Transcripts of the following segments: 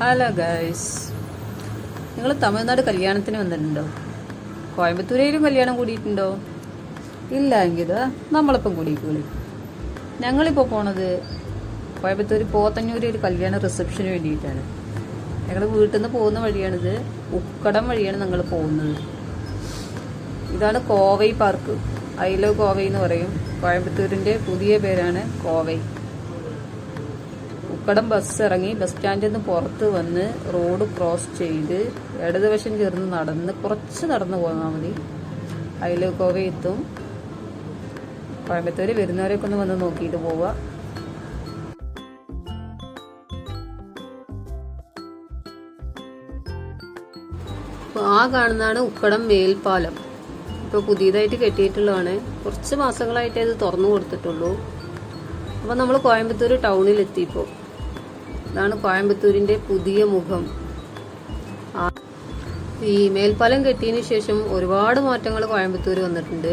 Hello guys. നിങ്ങൾ തമിഴ്നാട് കല്യാണത്തിന് വന്നിട്ടുണ്ടോ? കോയമ്പത്തൂരേലും കല്യാണം കൂടിയിട്ടുണ്ടോ? ഇല്ല എങ്കിൽ നമ്മളിപ്പം കൂടിക്കൂളി ഞങ്ങളിപ്പോൾ പോണത് കോയമ്പത്തൂർ പോത്തന്നൂർ ഒരു കല്യാണ റിസപ്ഷന് വേണ്ടിയിട്ടാണ്. ഞങ്ങൾ വീട്ടിൽ നിന്ന് പോകുന്ന വഴിയാണിത്. ഉക്കടം വഴിയാണ് ഞങ്ങൾ പോകുന്നത്. ഇതാണ് Kovai park. I love Kovai എന്ന് പറയും. കോയമ്പത്തൂരിന്റെ പുതിയ പേരാണ് കോവൈ. ഉക്കടം ബസ് ഇറങ്ങി ബസ് സ്റ്റാൻഡിൽ നിന്ന് പുറത്ത് വന്ന് റോഡ് ക്രോസ് ചെയ്ത് ഇടതുവശം ചേർന്ന് നടന്ന് കുറച്ച് നടന്നു പോന്നാൽ മതി. അതിൽ കോവ എത്തും. കോയമ്പത്തൂർ വരുന്നവരൊക്കെ ഒന്ന് വന്ന് നോക്കിയിട്ട് പോവുക. ആ കാണുന്നതാണ് ഉക്കടം മേൽപ്പാലം. ഇപ്പൊ പുതിയതായിട്ട് കെട്ടിയിട്ടുള്ളതാണ്. കുറച്ച് മാസങ്ങളായിട്ടേ ഇത് തുറന്നു കൊടുത്തിട്ടുള്ളൂ. അപ്പോൾ നമ്മൾ കോയമ്പത്തൂർ ടൗണിൽ എത്തിയപ്പോൾ ഇതാണ് കോയമ്പത്തൂരിന്റെ പുതിയ മുഖം. ഈ മേൽപ്പാലം കെട്ടിയതിന് ശേഷം ഒരുപാട് മാറ്റങ്ങൾ കോയമ്പത്തൂർ വന്നിട്ടുണ്ട്.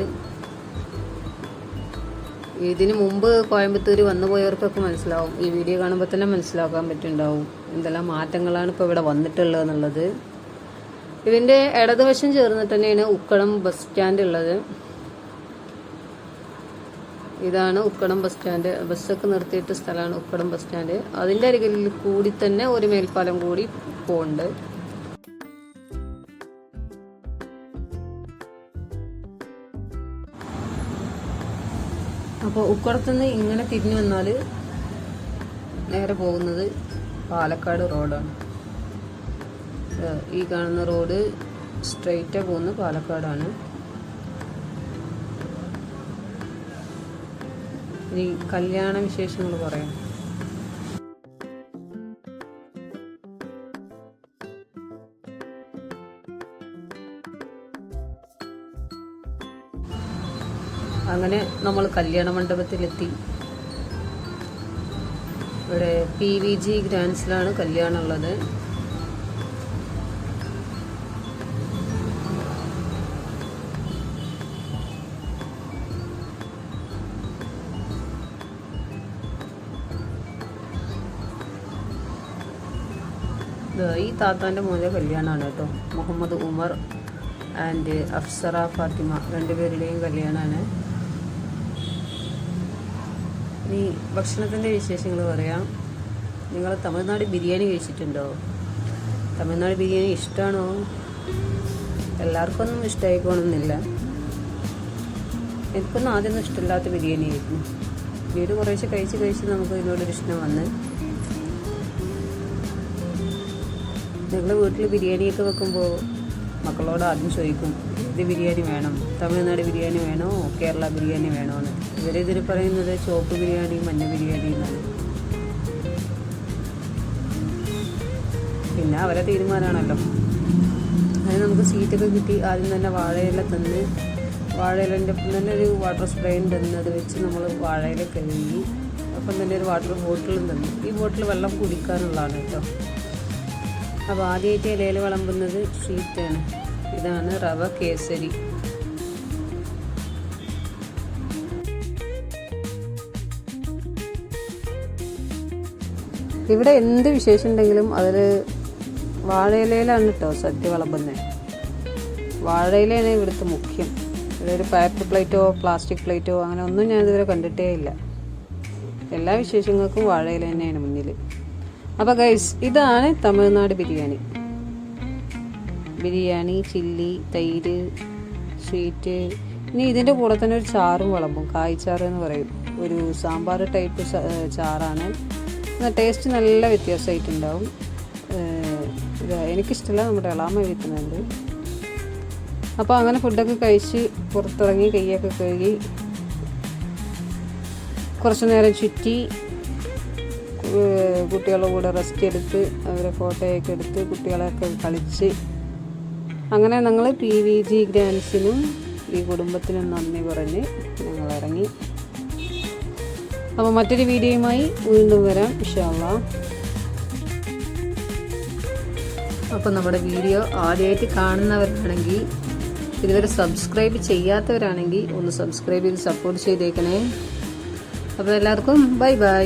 ഇതിന് മുമ്പ് കോയമ്പത്തൂർ വന്നു പോയവർക്കൊക്കെ മനസ്സിലാവും. ഈ വീഡിയോ കാണുമ്പോൾ തന്നെ മനസ്സിലാക്കാൻ പറ്റുന്നുണ്ടാവും എന്തെല്ലാം മാറ്റങ്ങളാണ് ഇപ്പോൾ ഇവിടെ വന്നിട്ടുള്ളത് എന്നുള്ളത്. ഇതിന്റെ ഇടതുവശം ചേർന്നിട്ട് തന്നെയാണ് ഉക്കളം ബസ് സ്റ്റാൻഡ് ഉള്ളത്. ഇതാണ് ഉക്കടം ബസ് സ്റ്റാൻഡ്. ബസ്സൊക്കെ നിർത്തിയിട്ട സ്ഥലമാണ് ഉക്കടം ബസ് സ്റ്റാൻഡ്. അതിന്റെ അരികിൽ കൂടി തന്നെ ഒരു മേൽപ്പാലം കൂടി പോകുന്നുണ്ട് അപ്പോൾ ഉക്കടത്തു നിന്ന് ഇങ്ങനെ തിരിഞ്ഞു വന്നാൽ നേരെ പോകുന്നത് പാലക്കാട് റോഡാണ്. ഈ കാണുന്ന റോഡ് സ്ട്രെയിറ്റ് പോകുന്നത് പാലക്കാടാണ്. ഇനി കല്യാണ വിശേഷങ്ങൾ പറയാം. അങ്ങനെ നമ്മൾ കല്യാണ മണ്ഡപത്തിലെത്തി. ഇവിടെ പി വി ജി ഗ്രാൻഡ്സിലാണ് കല്യാണം ഈ താത്താന്റെ മോനെ കല്യാണമാണ് കേട്ടോ. മുഹമ്മദ് ഉമർ ആൻഡ് അഫ്സറ ഫാത്തിമ രണ്ടുപേരുടെയും കല്യാണമാണ്. ഇനി ഭക്ഷണത്തിന്റെ വിശേഷങ്ങൾ പറയാം. നിങ്ങൾ തമിഴ്നാട് ബിരിയാണി കഴിച്ചിട്ടുണ്ടോ? തമിഴ്നാട് ബിരിയാണി ഇഷ്ടമാണോ എല്ലാവർക്കൊന്നും ഇഷ്ടമായിക്കോണമെന്നില്ല എനിക്കൊന്നും ആദ്യമൊന്നും ഇഷ്ടമില്ലാത്ത ബിരിയാണി ആയിരുന്നു വീട് കുറേശ്ശെ കഴിച്ച് കഴിച്ച് നമുക്ക് ഇതിനോടൊരു ഇഷ്ടം വന്ന് ഞങ്ങൾ വീട്ടിൽ ബിരിയാണിയൊക്കെ വെക്കുമ്പോൾ മക്കളോട് ആദ്യം ചോദിക്കും ഇത് ബിരിയാണി വേണം തമിഴ്നാട് ബിരിയാണി വേണോ കേരള ബിരിയാണി വേണോ? എന്ന്. ഇവരിതിന് പറയുന്നത് ചോപ്പ് ബിരിയാണി മഞ്ഞ ബിരിയാണി എന്നാണ്. പിന്നെ അവരെ തീരുമാനമാണല്ലോ അതിന് നമുക്ക് സീറ്റൊക്കെ കിട്ടി ആദ്യം തന്നെ വാഴയില തന്ന് വാഴയിലന്റെ ഒപ്പം തന്നെ ഒരു വാട്ടർ സ്പ്രേയും തന്ന് അത് വെച്ച് നമ്മൾ വാഴയില കഴുകി ഒപ്പം തന്നെ ഒരു വാട്ടർ ബോട്ടിലും തന്നു. ഈ ബോട്ടിൽ വെള്ളം കുടിക്കാനുള്ളതാണ് കേട്ടോ അപ്പോൾ ആദ്യമായിട്ട് ഇലയിൽ വിളമ്പുന്നത് ഷീറ്റാണ് ഇതാണ് റവ കേസരി. ഇവിടെ എന്ത് വിശേഷം ഉണ്ടെങ്കിലും അതിൽ വാഴയിലയിലാണ് കേട്ടോ സദ്യ വിളമ്പുന്നത് വാഴയിലയാണ് ഇവിടുത്തെ മുഖ്യം. ഒരു പേപ്പർ പ്ലേറ്റോ പ്ലാസ്റ്റിക് പ്ലേറ്റോ അങ്ങനെ ഒന്നും ഞാൻ കണ്ടിട്ടേ ഇല്ല. എല്ലാ വിശേഷങ്ങൾക്കും വാഴയില തന്നെയാണ് മുന്നിൽ അപ്പോൾ ഗൈസ് ഇതാണ് തമിഴ്നാട് ബിരിയാണി. ബിരിയാണി ചില്ലി തൈര് സ്വീറ്റ്. ഇനി ഇതിന്റെ കൂടെ തന്നെ ഒരു ചാറും വിളമ്പും. കായ്ച്ചാറ് എന്ന് പറയും. ഒരു സാമ്പാർ ടൈപ്പ് ചാറാണ്. ടേസ്റ്റ് നല്ല വ്യത്യാസമായിട്ടുണ്ടാവും. എനിക്കിഷ്ടമല്ല നമ്മുടെ ഇളാമ വിൽക്കുന്നുണ്ട്. അപ്പോൾ അങ്ങനെ ഫുഡൊക്കെ കഴിച്ച് പുറത്തിറങ്ങി കൈയൊക്കെ കഴുകി കുറച്ച് നേരം ചുറ്റി കുട്ടികളുടെ കൂടെ റെസ്റ്റ് എടുത്ത് അവരെ ഫോട്ടോയൊക്കെ എടുത്ത് കുട്ടികളെയൊക്കെ കളിച്ച്. അങ്ങനെ ഞങ്ങൾ പി വി ജി ഗ്രാൻസിനും ഈ കുടുംബത്തിനും നന്ദി പറഞ്ഞ് ഞങ്ങൾ ഇറങ്ങി. അപ്പോൾ മറ്റൊരു വീഡിയോയുമായി വീണ്ടും വരാം ഇൻഷാല്ലാ അപ്പോൾ നമ്മുടെ വീഡിയോ ആദ്യമായിട്ട് കാണുന്നവരാണെങ്കിൽ ഇതുവരെ സബ്സ്ക്രൈബ് ചെയ്യാത്തവരാണെങ്കിൽ ഒന്ന് സബ്സ്ക്രൈബ് ചെയ്ത് സപ്പോർട്ട് ചെയ്തേക്കണേ. അപ്പോൾ എല്ലാവർക്കും ബൈ ബൈ